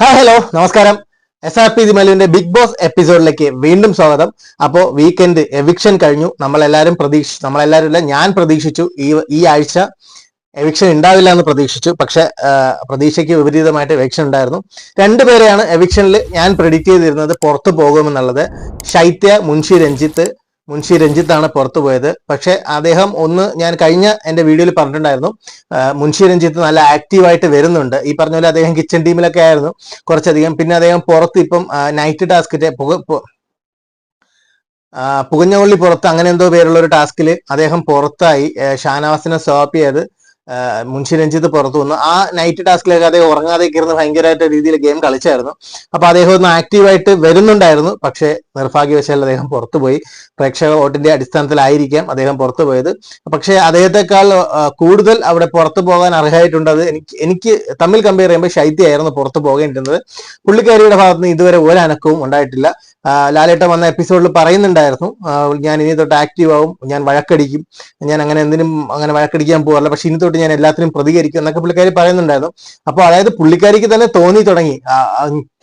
Hi hello നമസ്കാരം. S R P ദിമലുവിന്റെ big Boss എപ്പിസോഡിലേക്ക് വീണ്ടും സ്വാഗതം. അപ്പോ വീക്കെൻഡ് എവിക്ഷൻ കഴിഞ്ഞു. നമ്മളെല്ലാരും പ്രതീക്ഷ നമ്മളെല്ലാരും ഇല്ല ഞാൻ പ്രതീക്ഷിച്ചു. ഈ ഈ ആഴ്ച എവിക്ഷൻ ഉണ്ടാവില്ല എന്ന് പ്രതീക്ഷിച്ചു. പക്ഷെ പ്രതീക്ഷയ്ക്ക് വിപരീതമായിട്ട് എവിക്ഷൻ ഉണ്ടായിരുന്നു. രണ്ടുപേരെയാണ് എവിക്ഷനിൽ ഞാൻ പ്രെഡിക്റ്റ് ചെയ്തിരുന്നത് പുറത്തു പോകുമെന്നുള്ളത്. ശൈത്യ മുൻഷി രഞ്ജിത്ത് മുൻഷി രഞ്ജിത്താണ് പുറത്തു പോയത്. പക്ഷെ അദ്ദേഹം ഒന്ന് ഞാൻ കഴിഞ്ഞ എന്റെ വീഡിയോയിൽ പറഞ്ഞിട്ടുണ്ടായിരുന്നു. മുൻഷി രഞ്ജിത്ത് നല്ല ആക്റ്റീവായിട്ട് വരുന്നുണ്ട്. ഈ പറഞ്ഞ പോലെ അദ്ദേഹം കിച്ചൺ ടീമിലൊക്കെ ആയിരുന്നു കുറച്ചധികം. പിന്നെ അദ്ദേഹം പുറത്ത് ഇപ്പം നൈറ്റ് ടാസ്കിന്റെ പുകഞ്ഞവള്ളി പുറത്ത് അങ്ങനെ എന്തോ പേരുള്ള ഒരു ടാസ്കിൽ അദ്ദേഹം പുറത്തായി. ഷാനവാസിനെ സ്വാപ്പ് ചെയ്ത്. മുൻഷി രഞ്ജിത്ത് പുറത്തു വന്നു. ആ നൈറ്റ് ടാസ്കിലൊക്കെ അദ്ദേഹം ഉറങ്ങാതെ ഇരുന്ന് ഭയങ്കരമായിട്ട് രീതിയിൽ ഗെയിം കളിച്ചായിരുന്നു. അപ്പൊ അദ്ദേഹം ഒന്ന് ആക്റ്റീവായിട്ട് വരുന്നുണ്ടായിരുന്നു. പക്ഷേ നിർഭാഗ്യവശാൽ അദ്ദേഹം പുറത്തുപോയി പ്രേക്ഷക വോട്ടിന്റെ അടിസ്ഥാനത്തിലായിരിക്കാം അദ്ദേഹം പുറത്തു പോയത്. പക്ഷേ അദ്ദേഹത്തെക്കാൾ കൂടുതൽ അവിടെ പുറത്തു പോകാൻ അർഹമായിട്ടുണ്ടത് എനിക്ക് എനിക്ക് തമ്മിൽ കമ്പയർ ചെയ്യുമ്പോൾ ശൈത്യമായിരുന്നു പുറത്തു പോകേണ്ടിരുന്നത്. പുള്ളിക്കാരിയുടെ ഭാഗത്ത് നിന്ന് ഇതുവരെ ഒരു അനക്കവും ഉണ്ടായിട്ടില്ല. ലാലേട്ടം വന്ന എപ്പിസോഡിൽ പറയുന്നുണ്ടായിരുന്നു. ഞാൻ ഇനി തൊട്ട് ആക്റ്റീവ് ആവും. ഞാൻ വഴക്കടിക്കും. ഞാൻ അങ്ങനെ എന്തിനും അങ്ങനെ വഴക്കടിക്കാൻ പോകാറില്ല. പക്ഷെ ഇനി തൊട്ട് ഞാൻ എല്ലാത്തിനും പ്രതികരിക്കും എന്നൊക്കെ പുള്ളിക്കാരി പറയുന്നുണ്ടായിരുന്നു. അപ്പോൾ അതായത് പുള്ളിക്കാരിക്ക് തന്നെ തോന്നി തുടങ്ങി.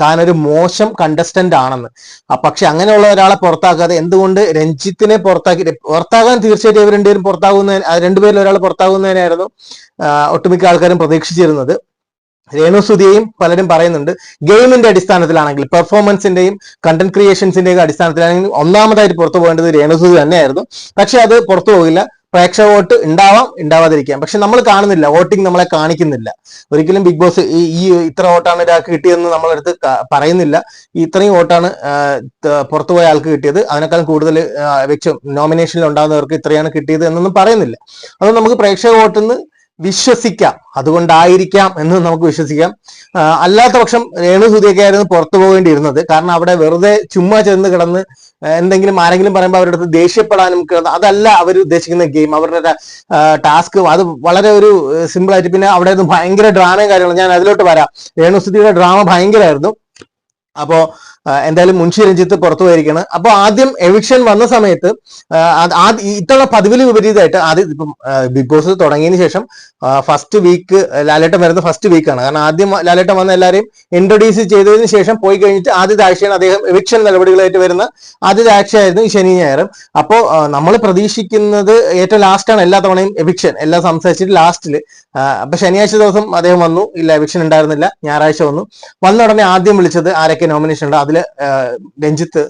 താനൊരു മോശം കണ്ടസ്റ്റന്റ് ആണെന്ന്. പക്ഷെ അങ്ങനെയുള്ള ഒരാളെ പുറത്താക്കാതെ എന്തുകൊണ്ട് രഞ്ജിത്തിനെ പുറത്താക്കി പുറത്താകാൻ തീർച്ചയായിട്ടും ഇവർ രണ്ടുപേരും പുറത്താകുന്ന രണ്ടുപേരിൽ ഒരാൾ പുറത്താകുന്നതിനായിരുന്നു ഒട്ടുമിക്ക ആൾക്കാരും പ്രതീക്ഷിച്ചിരുന്നത്. രേണു സുധിയെയും പലരും പറയുന്നുണ്ട് ഗെയിമിന്റെ അടിസ്ഥാനത്തിലാണെങ്കിൽ പെർഫോമൻസിന്റെയും കണ്ടന്റ് ക്രിയേഷൻസിന്റെയും അടിസ്ഥാനത്തിലാണെങ്കിൽ ഒന്നാമതായിട്ട് പുറത്തു പോകേണ്ടത് രേണു സുധി തന്നെയായിരുന്നു. പക്ഷെ അത് പുറത്തു പോകില്ല. പ്രേക്ഷക വോട്ട് ഉണ്ടാവാം ഉണ്ടാവാതിരിക്കാം. പക്ഷെ നമ്മൾ കാണുന്നില്ല വോട്ടിംഗ് നമ്മളെ കാണിക്കുന്നില്ല. ഒരിക്കലും ബിഗ് ബോസ് ഈ ഇത്ര വോട്ടാണ് ഒരാൾക്ക് കിട്ടിയതെന്ന് നമ്മളെടുത്ത് പറയുന്നില്ല. ഇത്രയും വോട്ടാണ് പുറത്തുപോയ ആൾക്ക് കിട്ടിയത്. അതിനേക്കാളും കൂടുതൽ വെച്ച് നോമിനേഷനിൽ ഉണ്ടാകുന്നവർക്ക് ഇത്രയാണ് കിട്ടിയത് എന്നൊന്നും പറയുന്നില്ല. അത് നമുക്ക് പ്രേക്ഷക വോട്ടിൽ നിന്ന് വിശ്വസിക്കാം. അതുകൊണ്ടായിരിക്കാം എന്ന് നമുക്ക് വിശ്വസിക്കാം. അല്ലാത്ത പക്ഷം രേണു സുധിയൊക്കെ ആയിരുന്നു പുറത്തു പോകേണ്ടിയിരുന്നത്. കാരണം അവിടെ വെറുതെ ചുമ്മാ ചെന്ന് കിടന്ന് എന്തെങ്കിലും ആരെങ്കിലും പറയുമ്പോൾ അവരുടെ അടുത്ത് ദേഷ്യപ്പെടാനും അതല്ല അവർ ഉദ്ദേശിക്കുന്ന ഗെയിം. അവരുടെ ടാസ്ക് അത് വളരെ ഒരു സിമ്പിൾ ആയിട്ട് പിന്നെ അവിടെ ഭയങ്കര ഡ്രാമയും കാര്യങ്ങളും. ഞാൻ അതിലോട്ട് വരാം. രേണു സുധിയുടെ ഡ്രാമ ഭയങ്കരമായിരുന്നു അപ്പോ എന്തായാലും മുൻഷി രഞ്ജിത്ത് പുറത്തു പോയിരിക്കുകയാണ് അപ്പൊ ആദ്യം എവിക്ഷൻ വന്ന സമയത്ത് ഇത്തവണ പതിവിൽ വിപരീതമായിട്ട് ആദ്യം ഇപ്പം ബിഗ് ബോസ് തുടങ്ങിയതിന് ശേഷം ഫസ്റ്റ് വീക്ക് ലാലേട്ടൻ വരുന്ന ഫസ്റ്റ് വീക്കാണ് കാരണം ആദ്യം ലാലേട്ടൻ വന്ന എല്ലാവരെയും ഇൻട്രൊഡ്യൂസ് ചെയ്തതിന് ശേഷം പോയി കഴിഞ്ഞിട്ട് ആദ്യത്തെ ആഴ്ചയാണ് അദ്ദേഹം എവിക്ഷൻ നടപടികളായിട്ട് വരുന്ന ആദ്യത്തെ ആഴ്ചയായിരുന്നു ഈ ശനി ഞായറും. അപ്പോൾ നമ്മൾ പ്രതീക്ഷിക്കുന്നത് ഏറ്റവും ലാസ്റ്റാണ് എല്ലാ തവണയും എവിക്ഷൻ എല്ലാം സംസാരിച്ചിട്ട് ലാസ്റ്റിൽ അപ്പൊ ശനിയാഴ്ച ദിവസം അദ്ദേഹം വന്നു. ഇല്ല എവിക്ഷൻ ഉണ്ടായിരുന്നില്ല. ഞായറാഴ്ച വന്നു. വന്ന ഉടനെ ആദ്യം വിളിച്ചത് ആരൊക്കെ നോമിനേഷൻ ഉണ്ട്? അതിൽ രഞ്ജിത്ത്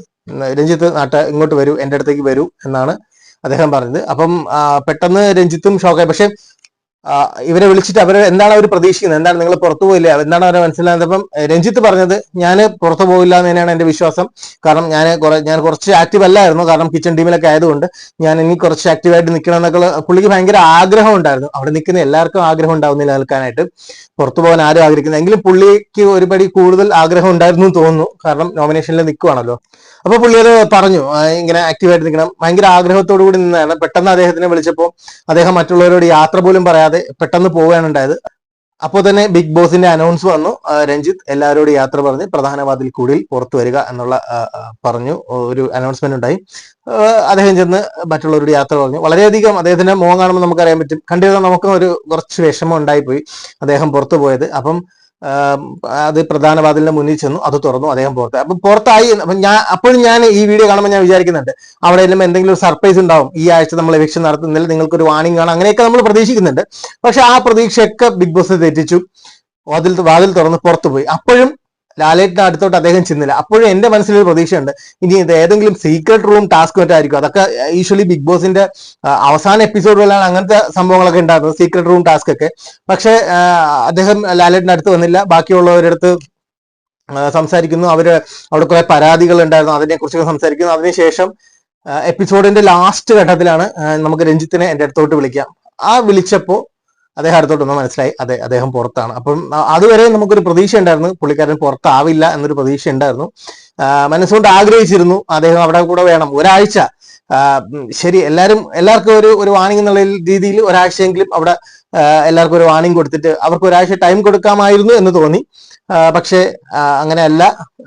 രഞ്ജിത്ത് നാട്ട ഇങ്ങോട്ട് വരൂ എന്റെ അടുത്തേക്ക് വരൂ എന്നാണ് അദ്ദേഹം പറഞ്ഞത്. അപ്പം പെട്ടെന്ന് രഞ്ജിത്തും ഷോക്കായി. പക്ഷെ ഇവരെ വിളിച്ചിട്ട് അവർ എന്താണ് അവർ പ്രതീക്ഷിക്കുന്നത്? എന്താണ് നിങ്ങൾ പുറത്തു പോയില്ല? എന്താണ് അവരെ മനസ്സിലാകുന്നത്? അപ്പം രഞ്ജിത്ത് പറഞ്ഞത് ഞാൻ പുറത്തു പോയില്ല എന്ന് തന്നെയാണ് എന്റെ വിശ്വാസം. കാരണം ഞാൻ കുറെ ഞാൻ കുറച്ച് ആക്റ്റീവ് അല്ലായിരുന്നു. കാരണം കിച്ചൺ ടീമിലൊക്കെ ആയതുകൊണ്ട് ഞാൻ ഇനി കുറച്ച് ആക്റ്റീവായിട്ട് നിൽക്കണം എന്നൊക്കെ പുള്ളിക്ക് ഭയങ്കര ആഗ്രഹം ഉണ്ടായിരുന്നു. അവിടെ നിൽക്കുന്ന എല്ലാവർക്കും ആഗ്രഹം ഉണ്ടാവുന്നില്ല നിൽക്കാനായിട്ട്. പുറത്തു പോകാൻ ആരും ആഗ്രഹിക്കുന്നത് എങ്കിലും പുള്ളിക്ക് ഒരുപടി കൂടുതൽ ആഗ്രഹം ഉണ്ടായിരുന്നു തോന്നുന്നു. കാരണം നോമിനേഷനിൽ നിൽക്കുവാണല്ലോ അപ്പൊ പുള്ളി അത് പറഞ്ഞു. ഇങ്ങനെ ആക്റ്റീവായിട്ട് നിൽക്കണം ഭയങ്കര ആഗ്രഹത്തോടു കൂടി നിന്നാണ് പെട്ടെന്ന് അദ്ദേഹത്തിനെ വിളിച്ചപ്പോൾ അദ്ദേഹം മറ്റുള്ളവരോട് യാത്ര പോലും പറയാതെ പെട്ടെന്ന് പോവുകയാണ് ഉണ്ടായത്. അപ്പോൾ തന്നെ ബിഗ് ബോസിന്റെ അനൗൺസ് വന്നു. രഞ്ജിത്ത് എല്ലാവരോടും യാത്ര പറഞ്ഞ് പ്രധാനവാതിൽ കൂടിയിൽ പുറത്തു വരിക എന്നുള്ള പറഞ്ഞു. ഒരു അനൗൺസ്മെന്റ് ഉണ്ടായി. അദ്ദേഹം ചെന്ന് മറ്റുള്ളവരോട് യാത്ര പറഞ്ഞു. വളരെയധികം അദ്ദേഹത്തിന്റെ മുഖം കാണുമ്പോൾ നമുക്കറിയാൻ പറ്റും. കണ്ടിരുന്ന നമുക്ക് ഒരു കുറച്ച് വിഷമം ഉണ്ടായിപ്പോയി അദ്ദേഹം പുറത്തു പോയത്. അപ്പം അത് പ്രധാന വാതിലിന് മുന്നിൽ ചെന്നു അത് തുറന്നു അദ്ദേഹം പുറത്ത്. അപ്പൊ പുറത്തായി ഞാൻ അപ്പോഴും ഞാൻ ഈ വീഡിയോ കാണുമ്പോൾ ഞാൻ വിചാരിക്കുന്നുണ്ട് അവിടെ എന്തെങ്കിലും ഒരു സർപ്രൈസ് ഉണ്ടാവും. ഈ ആഴ്ച നമ്മൾ എവിക്ഷൻ നടത്തുന്നതിൽ നിങ്ങൾക്ക് ഒരു വാണിംഗ് കാണാം അങ്ങനെയൊക്കെ നമ്മൾ പ്രതീക്ഷിക്കുന്നുണ്ട്. പക്ഷെ ആ പ്രതീക്ഷയൊക്കെ ബിഗ് ബോസ് തെറ്റിച്ചു. വാതിൽ വാതിൽ തുറന്ന് പുറത്തു പോയി അപ്പോഴും ലാലേട്ടിന്റെ അടുത്തോട്ട് അദ്ദേഹം ചെന്നില്ല. അപ്പോഴും എന്റെ മനസ്സിലൊരു പ്രതീക്ഷയുണ്ട്. ഇനി ഇത് ഏതെങ്കിലും സീക്രട്ട് റൂം ടാസ്ക് മറ്റായിരിക്കും. അതൊക്കെ യൂഷ്വലി ബിഗ് ബോസിന്റെ അവസാന എപ്പിസോഡുകളിലാണ് അങ്ങനത്തെ സംഭവങ്ങളൊക്കെ ഉണ്ടായിരുന്നത് സീക്രട്ട് റൂം ടാസ്ക് ഒക്കെ. പക്ഷെ അദ്ദേഹം ലാലേട്ടിന്റെ അടുത്ത് വന്നില്ല. ബാക്കിയുള്ളവരുടെ അടുത്ത് സംസാരിക്കുന്നു. അവർ അവിടെ കുറെ പരാതികൾ ഉണ്ടായിരുന്നു. അതിനെ കുറിച്ചൊക്കെ സംസാരിക്കുന്നു. അതിനുശേഷം എപ്പിസോഡിന്റെ ലാസ്റ്റ് ഘട്ടത്തിലാണ് നമുക്ക് രഞ്ജിത്തിനെ എന്റെ അടുത്തോട്ട് വിളിക്കാം. ആ വിളിച്ചപ്പോ അദ്ദേഹം അടുത്തോട്ട് ഒന്ന് മനസ്സിലായി അതെ അദ്ദേഹം പുറത്താണ്. അപ്പം അതുവരെ നമുക്കൊരു പ്രതീക്ഷ ഉണ്ടായിരുന്നു പുള്ളിക്കാരൻ പുറത്താവില്ല എന്നൊരു പ്രതീക്ഷ ഉണ്ടായിരുന്നു മനസ്സുകൊണ്ട് ആഗ്രഹിച്ചിരുന്നു അദ്ദേഹം അവിടെ കൂടെ വേണം. ഒരാഴ്ച ശരി എല്ലാവരും എല്ലാവർക്കും ഒരു ഒരു വാണിംഗ് എന്നുള്ള രീതിയിൽ ഒരാഴ്ചയെങ്കിലും അവിടെ എല്ലാവർക്കും ഒരു വാണിംഗ് കൊടുത്തിട്ട് അവർക്ക് ഒരാഴ്ച ടൈം കൊടുക്കാമായിരുന്നു എന്ന് തോന്നി. പക്ഷേ അങ്ങനെയല്ല.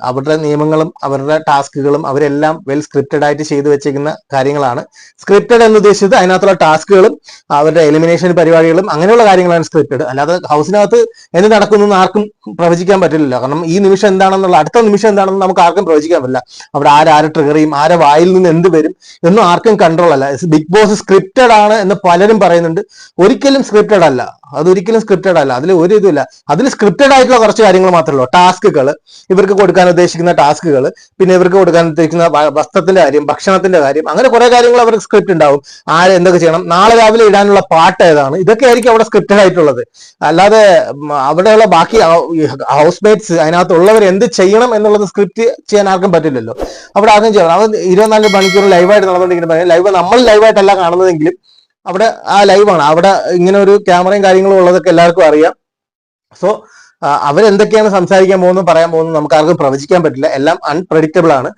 അവരുടെ നിയമങ്ങളും അവരുടെ ടാസ്കുകളും അവരെല്ലാം വെൽ സ്ക്രിപ്റ്റഡ് ആയിട്ട് ചെയ്തു വെച്ചിരിക്കുന്ന കാര്യങ്ങളാണ്. സ്ക്രിപ്റ്റഡ് എന്ന് ഉദ്ദേശിച്ചത് അതിനകത്തുള്ള ടാസ്കുകളും അവരുടെ എലിമിനേഷൻ പരിപാടികളും അങ്ങനെയുള്ള കാര്യങ്ങളാണ് സ്ക്രിപ്റ്റഡ് അല്ലാതെ ഹൗസിനകത്ത് എന്ത് നടക്കുന്നു ആർക്കും പ്രവചിക്കാൻ പറ്റില്ലല്ലോ. കാരണം ഈ നിമിഷം എന്താണെന്നുള്ള അടുത്ത നിമിഷം എന്താണെന്ന് നമുക്ക് ആർക്കും പ്രവചിക്കാൻ പറ്റില്ല. അവിടെ ആരാരെ ട്രിഗർ ചെയ്യും ആരെ വായിൽ നിന്ന് എന്ത് വരും എന്നും ആർക്കും കൺട്രോൾ അല്ല. ബിഗ് ബോസ് സ്ക്രിപ്റ്റഡ് ആണ് എന്ന് പലരും പറയുന്നുണ്ട്. ഒരിക്കലും സ്ക്രിപ്റ്റഡ് അല്ല. അതൊരിക്കലും സ്ക്രിപ്റ്റഡ് അല്ല. അതിൽ ഒരു ഇതുമില്ല. അതിൽ സ്ക്രിപ്റ്റഡ് ആയിട്ടുള്ള കുറച്ച് കാര്യങ്ങൾ മാത്രമേ ഉള്ളൂ ടാസ്കുകൾ. ഇവർക്ക് കൊടുക്കാൻ ഉദ്ദേശിക്കുന്ന ടാസ്കുകൾ. പിന്നെ ഇവർക്ക് കൊടുക്കാൻ ഉദ്ദേശിക്കുന്ന വസ്ത്രത്തിന്റെ കാര്യം ഭക്ഷണത്തിന്റെ കാര്യം അങ്ങനെ കുറെ കാര്യങ്ങൾ അവർക്ക് സ്ക്രിപ്റ്റ് ഉണ്ടാവും. ആര് എന്തൊക്കെ ചെയ്യണം. നാളെ രാവിലെ ഇടാനുള്ള പാട്ട് ഏതാണ്? ഇതൊക്കെ ആയിരിക്കും അവിടെ സ്ക്രിപ്റ്റഡ് ആയിട്ടുള്ളത്. അല്ലാതെ അവിടെയുള്ള ബാക്കി ഹൗസ് മേറ്റ്സ് അതിനകത്തുള്ളവർ എന്ത് ചെയ്യണം എന്നുള്ളത് സ്ക്രിപ്റ്റ് ചെയ്യാൻ ആർക്കും പറ്റില്ലല്ലോ. അവിടെ ആർക്കും ചെയ്യണം. അവർ ഇരുപത്തിനാല് മണിക്കൂർ ലൈവായിട്ട് നടന്നുകൊണ്ടിരിക്കുന്ന ലൈവ് നമ്മൾ ലൈവായിട്ടല്ല കാണുന്നതെങ്കിലും അവിടെ ആ ലൈവാണ് അവിടെ ഇങ്ങനെ ഒരു ക്യാമറയും കാര്യങ്ങളും ഉള്ളതൊക്കെ എല്ലാവർക്കും അറിയാം. സോ അവരെന്തൊക്കെയാണ് സംസാരിക്കാൻ പോകുന്നത് പറയാൻ പോകുന്നത് നമുക്ക് ആർക്കും പ്രവചിക്കാൻ പറ്റില്ല. എല്ലാം അൺപ്രഡിക്റ്റബിൾ ആണ്.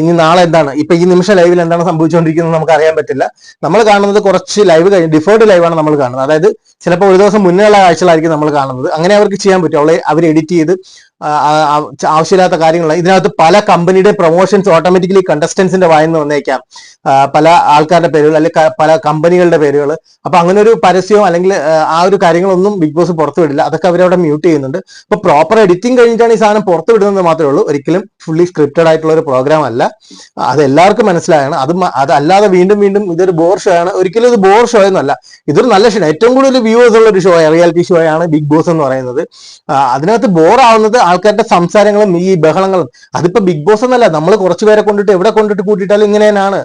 ഇനി നാളെ എന്താണ്? ഇപ്പൊ ഈ നിമിഷം ലൈവിൽ എന്താണ് സംഭവിച്ചുകൊണ്ടിരിക്കുന്നത് നമുക്ക് അറിയാൻ പറ്റില്ല. നമ്മൾ കാണുന്നത് കുറച്ച് ലൈവ് കഴിഞ്ഞ് ഡിഫേർഡ് ലൈവാണ് നമ്മൾ കാണുന്നത്. അതായത് ചിലപ്പോൾ ഒരു ദിവസം മുന്നേയുള്ള കാഴ്ചകളായിരിക്കും നമ്മൾ കാണുന്നത്. അങ്ങനെ അവർക്ക് ചെയ്യാൻ പറ്റും. അവളെ അവർ എഡിറ്റ് ചെയ്ത് ആവശ്യമില്ലാത്ത കാര്യങ്ങൾ ഇതിനകത്ത് പല കമ്പനിയുടെ പ്രൊമോഷൻസ് ഓട്ടോമാറ്റിക്കലി കണ്ടസ്റ്റൻസിന്റെ വായിന്ന് വന്നേക്കാം. പല ആൾക്കാരുടെ പേരുകൾ അല്ലെങ്കിൽ പല കമ്പനികളുടെ പേരുകൾ അപ്പൊ അങ്ങനെ ഒരു പരസ്യവും അല്ലെങ്കിൽ ആ, ഒരു കാര്യങ്ങളൊന്നും ബിഗ് ബോസ് പുറത്തു വിടില്ല. അതൊക്കെ അവരവിടെ മ്യൂട്ട് ചെയ്യുന്നുണ്ട്. അപ്പൊ പ്രോപ്പർ എഡിറ്റിംഗ് കഴിഞ്ഞിട്ടാണ് ഈ സാധനം പുറത്തു വിടുന്നത് മാത്രമേ ഉള്ളൂ. ഒരിക്കലും ഫുള്ളി സ്ക്രിപ്റ്റഡ് ആയിട്ടുള്ള ഒരു പ്രോഗ്രാം അല്ല. അത് എല്ലാവർക്കും മനസ്സിലായാണ്. അത് അതല്ലാതെ വീണ്ടും വീണ്ടും ഇതൊരു ബോർ ഷോ ആണ്. ഒരിക്കലും ഇത് ബോർ ഷോ എന്നല്ല. ഇതൊരു നല്ല ഷോ ഏറ്റവും കൂടുതൽ വ്യൂവേഴ്സ് ഉള്ള ഒരു ഷോ റിയാലിറ്റി ഷോ ആണ് ബിഗ് ബോസ് എന്ന് പറയുന്നത്. അതിനകത്ത് ബോറാവുന്നത് ആൾക്കാരുടെ സംസാരങ്ങളും ഈ ബഹളങ്ങളും. അതിപ്പോ ബിഗ് ബോസ് എന്നല്ല നമ്മൾ കുറച്ച് പേരെ കൊണ്ടിട്ട് എവിടെ കൊണ്ടിട്ട് കൂട്ടിയിട്ടാലും ഇങ്ങനെ തന്നെയാണ്.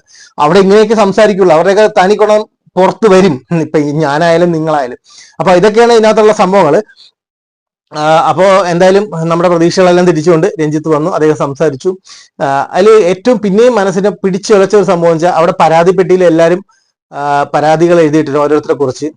അവിടെ ഇങ്ങനെയൊക്കെ സംസാരിക്കുള്ളൂ. അവരുടെയൊക്കെ തനിക്കുണം പുറത്ത് വരും. ഇപ്പൊ ഞാനായാലും നിങ്ങളായാലും. അപ്പൊ ഇതൊക്കെയാണ് ഇതിനകത്തുള്ള സംഭവങ്ങൾ അപ്പോ എന്തായാലും നമ്മുടെ പ്രതീക്ഷകളെല്ലാം തിരിച്ചുകൊണ്ട് രഞ്ജിത്ത് വന്നു അദ്ദേഹം സംസാരിച്ചു. അതിൽ ഏറ്റവും പിന്നെയും മനസ്സിനെ പിടിച്ചുളച്ച ഒരു സംഭവം വെച്ചാൽ അവിടെ പരാതിപ്പെട്ടിയിൽ എല്ലാവരും പരാതികൾ എഴുതിയിട്ടുണ്ട് ഓരോരുത്തരെ കുറിച്ച്.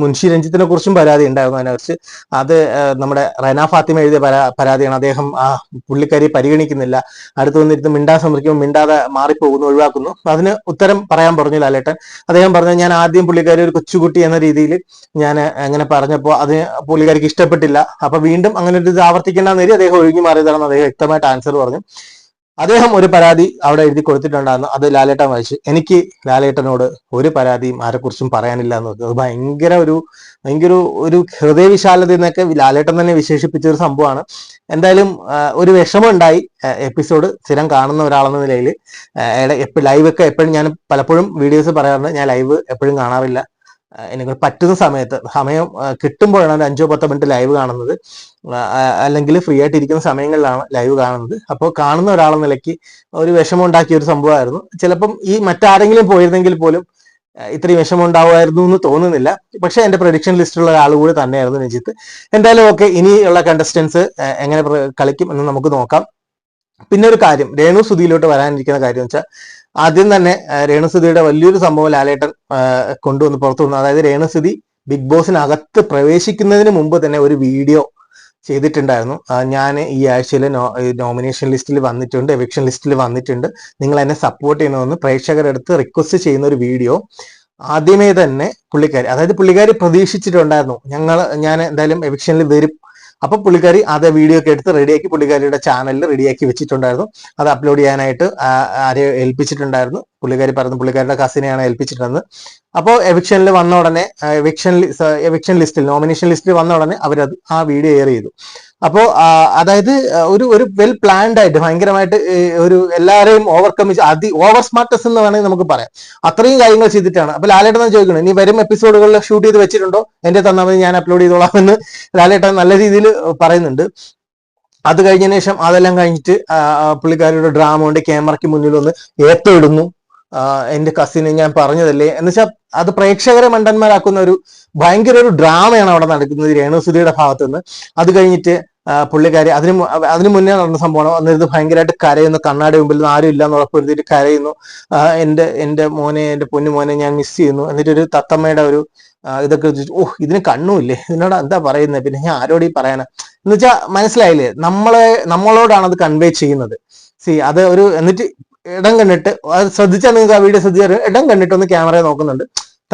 മുൻഷി രഞ്ജിത്തിനെ കുറിച്ചും പരാതി ഉണ്ടായിരുന്നു അതിനെക്കുറിച്ച്. അത് നമ്മുടെ റൈന ഫാത്തിമ എഴുതിയ പരാ പരാതിയാണ്. അദ്ദേഹം ആ പുള്ളിക്കാരി പരിഗണിക്കുന്നില്ല. അടുത്ത് വന്നിരുന്ന് മിണ്ടാ ശ്രമിക്കുമ്പോൾ മിണ്ടാതെ മാറിപ്പോകുന്നു ഒഴിവാക്കുന്നു. അതിന് ഉത്തരം പറയാൻ പറഞ്ഞു ലാലേട്ടൻ. അദ്ദേഹം പറഞ്ഞു ഞാൻ ആദ്യം പുള്ളിക്കാരി ഒരു കൊച്ചുകുട്ടി എന്ന രീതിയിൽ ഞാൻ അങ്ങനെ പറഞ്ഞപ്പോൾ അത് പുള്ളിക്കാരിക്ക് ഇഷ്ടപ്പെട്ടില്ല. അപ്പൊ വീണ്ടും അങ്ങനെ ഒരു ഇത് ആവർത്തിക്കേണ്ടെന്ന് അദ്ദേഹം ഒഴുകി മാറിയതാണെന്ന് അദ്ദേഹം വ്യക്തമായിട്ട് ആൻസർ പറഞ്ഞു. അദ്ദേഹം ഒരു പരാതി അവിടെ എഴുതി കൊടുത്തിട്ടുണ്ടായിരുന്നു. അത് ലാലേട്ടൻ വായിച്ചു. എനിക്ക് ലാലേട്ടനോട് ഒരു പരാതിയും ആരെക്കുറിച്ചും പറയാനില്ല എന്ന്. അത് ഭയങ്കര ഒരു ഭയങ്കര ഒരു ഹൃദയവിശാലത എന്നൊക്കെ ലാലേട്ടൻ തന്നെ വിശേഷിപ്പിച്ച ഒരു സംഭവമാണ്. എന്തായാലും ഒരു വിഷമം ഉണ്ടായി എപ്പിസോഡ് സ്ഥിരം കാണുന്ന ഒരാളെന്ന നിലയിൽ ലൈവ് ഒക്കെ എപ്പോഴും ഞാൻ പലപ്പോഴും വീഡിയോസ് പറയാറുണ്ട്. ഞാൻ ലൈവ് എപ്പോഴും കാണാറില്ല. എനിക്ക് പറ്റുന്ന സമയത്ത് സമയം കിട്ടുമ്പോഴാണ് ഒരു അഞ്ചോ പത്തോ മിനിറ്റ് ലൈവ് കാണുന്നത്. അല്ലെങ്കിൽ ഫ്രീ ആയിട്ട് ഇരിക്കുന്ന സമയങ്ങളിലാണ് ലൈവ് കാണുന്നത്. അപ്പോൾ കാണുന്ന ഒരാളെന്ന നിലയ്ക്ക് ഒരു വിഷമം ഉണ്ടാക്കിയ ഒരു സംഭവമായിരുന്നു. ചിലപ്പം ഈ മറ്റാരെങ്കിലും പോയിരുന്നെങ്കിൽ പോലും ഇത്രയും വിഷമം ഉണ്ടാവുമായിരുന്നു എന്ന് തോന്നുന്നില്ല. പക്ഷെ എന്റെ പ്രൊഡിക്ഷൻ ലിസ്റ്റിലുള്ള ഒരാൾ കൂടി തന്നെയായിരുന്നു രഞ്ജിത്ത്. എന്തായാലും ഓക്കെ ഇനിയുള്ള കണ്ടസ്റ്റൻസ് എങ്ങനെ കളിക്കും എന്ന് നമുക്ക് നോക്കാം. പിന്നെ ഒരു കാര്യം രേണു സുധിയിലോട്ട് വരാനിരിക്കുന്ന കാര്യം വെച്ചാൽ ആദ്യം തന്നെ ആ, വലിയൊരു സംഭവം ലാലേട്ടൻ കൊണ്ടുവന്ന് പുറത്തു വന്നു അതായത് രേണു സുധി ബിഗ് ബോസിനകത്ത് പ്രവേശിക്കുന്നതിന് മുമ്പ് തന്നെ ഒരു വീഡിയോ ചെയ്തിട്ടുണ്ടായിരുന്നു. ഞാൻ ഈ ആഴ്ചയിൽ നോമിനേഷൻ ലിസ്റ്റിൽ വന്നിട്ടുണ്ട് എവിക്ഷൻ ലിസ്റ്റിൽ വന്നിട്ടുണ്ട്. നിങ്ങൾ എന്നെ സപ്പോർട്ട് ചെയ്യണമെന്ന് പ്രേക്ഷകരെടുത്ത് റിക്വസ്റ്റ് ചെയ്യുന്ന ഒരു വീഡിയോ ആദ്യമേ തന്നെ പുള്ളിക്കാരി അതായത് പുള്ളിക്കാരി പ്രതീക്ഷിച്ചിട്ടുണ്ടായിരുന്നു. ഞങ്ങൾ ഞാൻ എന്തായാലും എവിക്ഷനിൽ വരും അപ്പൊ പുള്ളിക്കാരി അത് വീഡിയോ ഒക്കെ എടുത്ത് റെഡിയാക്കി പുള്ളിക്കാരിയുടെ ചാനലിൽ റെഡിയാക്കി വെച്ചിട്ടുണ്ടായിരുന്നു. അത് അപ്ലോഡ് ചെയ്യാനായിട്ട് ആരെ ഏൽപ്പിച്ചിട്ടുണ്ടായിരുന്നു. പുള്ളിക്കാരി പറഞ്ഞു പുള്ളിക്കാരുടെ കസിനെയാണ് ഏൽപ്പിച്ചിട്ടുണ്ടെന്ന് അപ്പോൾ എവിക്ഷനിൽ വന്ന ഉടനെ എവിക്ഷൻ എവിക്ഷൻ ലിസ്റ്റിൽ നോമിനേഷൻ ലിസ്റ്റിൽ വന്ന ഉടനെ അവരത് ആ വീഡിയോ എയർ ചെയ്തു. അപ്പോൾ അതായത് ഒരു ഒരു വെൽ പ്ലാൻഡ് ആയിട്ട് ഭയങ്കരമായിട്ട് ഒരു എല്ലാവരെയും ഓവർകം അതി ഓവർ സ്മാർട്ടസ് എന്ന് വേണമെങ്കിൽ നമുക്ക് പറയാം. അത്രയും കാര്യങ്ങൾ ചെയ്തിട്ടാണ്. അപ്പൊ ലാലേട്ടൻ ചോദിക്കണം ഇനി വരും എപ്പിസോഡുകളിൽ ഷൂട്ട് ചെയ്ത് വെച്ചിട്ടുണ്ടോ? എന്റെ തന്നാൽ മതി ഞാൻ അപ്ലോഡ് ചെയ്തോളാം എന്ന് ലാലേട്ടൻ നല്ല രീതിയിൽ പറയുന്നുണ്ട്. അത് കഴിഞ്ഞതിന് ശേഷം അതെല്ലാം കഴിഞ്ഞിട്ട് പുള്ളിക്കാരിയുടെ ഡ്രാമ കൊണ്ട് ക്യാമറയ്ക്ക് മുന്നിൽ ഒന്ന് ഏത്തമിടുന്നു എന്റെ കസിന് ഞാൻ പറഞ്ഞതല്ലേ? എന്ന് വെച്ചാൽ അത് പ്രേക്ഷകരെ മണ്ടന്മാരാക്കുന്ന ഒരു ഭയങ്കര ഒരു ഡ്രാമയാണ് അവിടെ നടക്കുന്നത് രേണുസുതിയുടെ ഭാഗത്ത് നിന്ന് അത് കഴിഞ്ഞിട്ട് പുള്ളിക്കാരി അതിന് അതിനു മുന്നേ നടന്ന സംഭവമാണ്. വന്നിരുന്ന് ഭയങ്കരമായിട്ട് കരയുന്നു. കണ്ണാടി മുമ്പിൽ ആരും ഇല്ല എന്ന് ഉറപ്പുവരുത്തിയിട്ട് കരയുന്നു. എന്റെ എന്റെ മോനെ എന്റെ പൊന്നു മോനെ ഞാൻ മിസ് ചെയ്യുന്നു. എന്നിട്ട് ഒരു തത്തമ്മയുടെ ഒരു ഇതൊക്കെ ഓ ഇതിന് കണ്ണുമില്ലേ? ഇതിനോട് എന്താ പറയുന്നത് പിന്നെ ഞാൻ ആരോട് ഈ പറയാനാ എന്ന് വെച്ചാൽ മനസ്സിലായില്ലേ? നമ്മളെ നമ്മളോടാണ് അത് കൺവേ ചെയ്യുന്നത്. സി അത് ഒരു എന്നിട്ട് ഇടം കണ്ടിട്ട് അത് ശ്രദ്ധിച്ചാൽ നിങ്ങൾക്ക് ആ വീഡിയോ ശ്രദ്ധിച്ചാൽ ഇടം കണ്ടിട്ട് ഒന്ന് ക്യാമറയെ നോക്കുന്നുണ്ട്.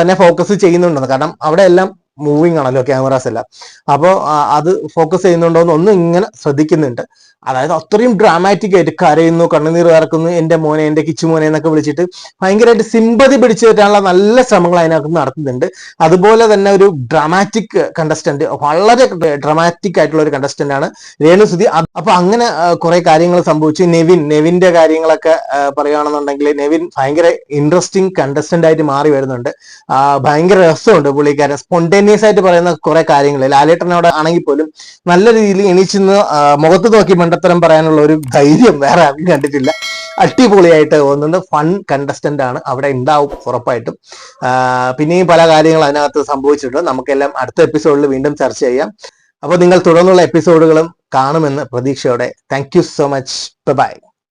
തന്നെ ഫോക്കസ് ചെയ്യുന്നുണ്ടെന്ന്. കാരണം അവിടെ എല്ലാം മൂവിങ് ആണല്ലോ ക്യാമറാസ് എല്ലാം. അപ്പോൾ അത് ഫോക്കസ് ചെയ്യുന്നുണ്ടോ എന്ന് ഒന്നും ഇങ്ങനെ ശ്രദ്ധിക്കുന്നുണ്ട്. അതായത് അത്രയും ഡ്രാമാറ്റിക് ആയിട്ട് കരയുന്നു കണ്ണുനീർ ഇറക്കുന്നു എന്റെ മോനെ എന്റെ കിച്ചു മോനെ എന്നൊക്കെ വിളിച്ചിട്ട് ഭയങ്കരമായിട്ട് സിമ്പതി പിടിച്ചു പറ്റാനുള്ള നല്ല ശ്രമങ്ങൾ അതിനകത്ത് നടത്തുന്നുണ്ട്. അതുപോലെ തന്നെ ഒരു ഡ്രാമാറ്റിക് കണ്ടസ്റ്റന്റ് വളരെ ഡ്രാമാറ്റിക് ആയിട്ടുള്ള ഒരു കണ്ടസ്റ്റന്റ് ആണ് രേണുസുതി അപ്പൊ അങ്ങനെ കുറെ കാര്യങ്ങൾ സംഭവിച്ചു. നെവിൻ നെവിന്റെ കാര്യങ്ങളൊക്കെ പറയുകയാണെന്നുണ്ടെങ്കിൽ നെവിൻ ഭയങ്കര ഇൻട്രസ്റ്റിംഗ് കണ്ടസ്റ്റന്റ് ആയിട്ട് മാറി വരുന്നുണ്ട്. ഭയങ്കര രസമുണ്ട് പുള്ളിക്കാരൻ. സ്പോണ്ടേനിയസ് ആയിട്ട് പറയുന്ന കുറെ കാര്യങ്ങൾ. ലാലേട്ടനോട് ആണെങ്കിൽ പോലും നല്ല രീതിയിൽ എണീച്ചെന്ന് മുഖത്ത് നോക്കി മണ്ടത്തരം പറയാനുള്ള ഒരു ധൈര്യം വേറെ ആരും കണ്ടിട്ടില്ല. അടിപൊളിയായിട്ട് തോന്നുന്ന ഫൺ കണ്ടസ്റ്റന്റ് ആണ്. അവിടെ ഉണ്ടാവും ഉറപ്പായിട്ടും. പിന്നെയും പല കാര്യങ്ങൾ അതിനകത്ത് സംഭവിച്ചിട്ടുണ്ട്. നമുക്കെല്ലാം അടുത്ത എപ്പിസോഡിൽ വീണ്ടും ചർച്ച ചെയ്യാം. അപ്പോൾ നിങ്ങൾ തുടർന്നുള്ള എപ്പിസോഡുകളും കാണുമെന്ന് പ്രതീക്ഷയോടെ. Thank you so much bye